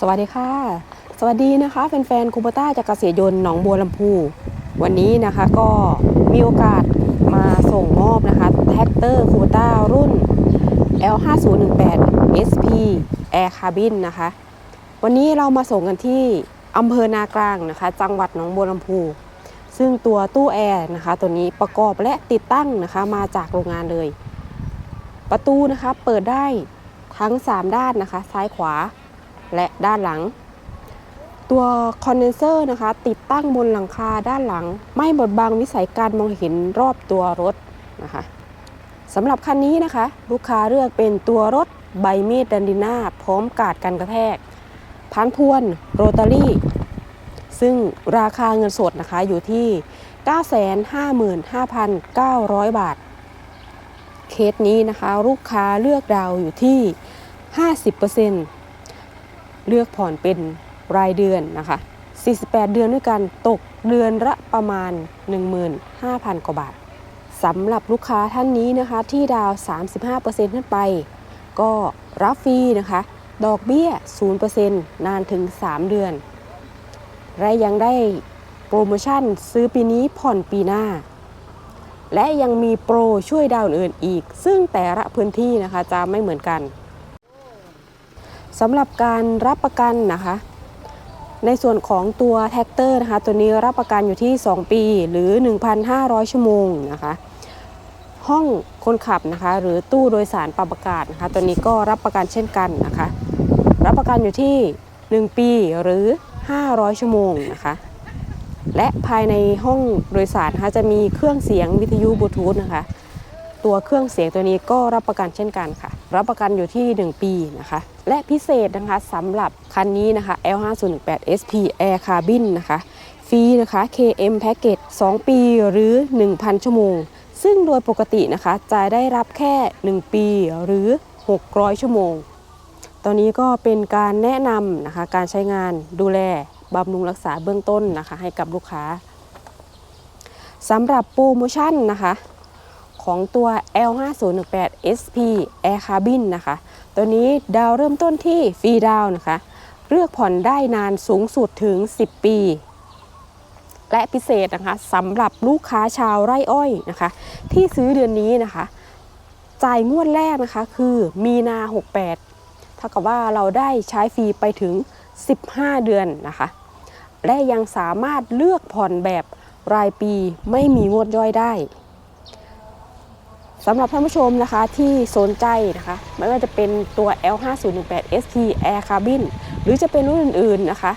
สวัสดีค่ะ สวัสดีนะคะแฟนๆคูปต้าจากเกษตรยนต์หนองบัวลำพู วันนี้นะคะก็มีโอกาสมาส่งมอบนะคะแท็กเตอร์คูปต้ารุ่น L5018 SP Air Cabin นะคะ วันนี้เรามาส่งกันที่อำเภอนากลางนะคะ จังหวัดหนองบัวลำพู ซึ่งตัวตู้แอร์นะคะ ตัวนี้ประกอบและติดตั้งนะคะมาจากโรงงานเลย ประตูนะคะเปิดได้ทั้ง 3 ด้านนะคะ ซ้ายขวา และด้านหลัง ตัวคอนเดนเซอร์นะคะ ติดตั้งบนหลังคาด้านหลัง ไม่บดบังวิสัยการมองเห็นรอบตัวรถนะคะสำหรับคันนี้นะคะ ลูกค้าเลือกเป็นตัวรถใบมีดดันดิน่าพร้อมกาดกันกระแทกพันพวนโรตารี่ ซึ่งราคาเงินสดนะคะอยู่ที่ 955,900 บาท เคสนี้นะคะ ลูกค้าเลือกดาวอยู่ที่ 50% เลือกผ่อนเป็นรายเดือนนะคะ 48 เดือนด้วยกันตกเดือนละประมาณ 15,000 กว่าบาทสำหรับลูกค้าท่านนี้นะคะที่ดาว 35%ขึ้นไป ก็รับฟรีนะคะ ดอกเบี้ย 0%นานถึง 3 เดือน และยังได้โปรโมชั่นซื้อปีนี้ผ่อนปีหน้า และยังมีโปรช่วยดาวอื่นอีก ซึ่งแต่ละพื้นที่นะคะจะไม่เหมือนกัน สำหรับการรับประกันนะคะ ในส่วนของตัวแท็กเตอร์นะคะ ตัวนี้รับประกันอยู่ที่ 2 ปี หรือ 1,500 ชั่วโมงนะคะห้องคนขับนะคะ หรือตู้โดยสารปรับอากาศนะคะ ตัวนี้ก็รับประกันเช่นกันนะคะ รับประกันอยู่ที่ 1 ปีหรือ 500 ชั่วโมงนะคะ และภายในห้องโดยสารนะคะจะมีเครื่องเสียงวิทยุบลูทูธนะคะ ตัวเครื่องเสียงตัวนี้ก็รับประกันเช่นกันค่ะ รับประกันอยู่ที่ 1 ปีนะคะ และพิเศษนะคะสำหรับคันนี้นะคะ L5018 SP Air Cabin นะคะฟรีนะคะ KM Package 2 ปีหรือ 1,000 ชั่วโมง ซึ่งโดยปกตินะคะจะได้รับแค่ 1 ปีหรือ 600 ชั่วโมง ตอนนี้ก็เป็นการแนะนำนะคะการใช้งานดูแลบำรุงรักษาเบื้องต้นนะคะให้กับลูกค้าสำหรับโปรโมชั่นนะคะ ของตัว L5018 SP Air Cabin นะคะ ตัวนี้ดาวเริ่มต้นที่ฟรีดาวนะคะ เลือกผ่อนได้นานสูงสุดถึง 10 ปี และพิเศษนะคะสำหรับลูกค้าชาวไร่อ้อยนะคะ ที่ซื้อเดือนนี้นะคะ จ่ายงวดแรกนะคะคือมีนา 68 เท่ากับว่าเราได้ใช้ฟรีไปถึง 15 เดือนนะคะ และยังสามารถเลือกผ่อนแบบรายปีไม่มีงวดย่อยได้ สำหรับท่านผู้ชมนะคะที่สนใจนะคะ ไม่ว่าจะเป็นตัว L5018 ST Air Cabin หรือจะเป็นรุ่นอื่นๆนะคะ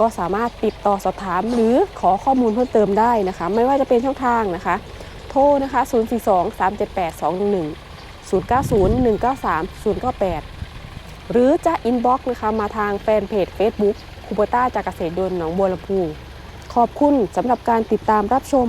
ก็สามารถติดต่อสอบถามหรือขอข้อมูลเพิ่มเติมได้นะคะ ไม่ว่าจะเป็นช่องทางนะคะ โทรนะคะ 042 378 211 090 193 098 หรือจะอินบ็อกซ์นะคะมาทางแฟนเพจ Facebook คูเปต้าจากเกษตรยนหนองบัวลำพูขอบคุณสำหรับการติดตามรับชม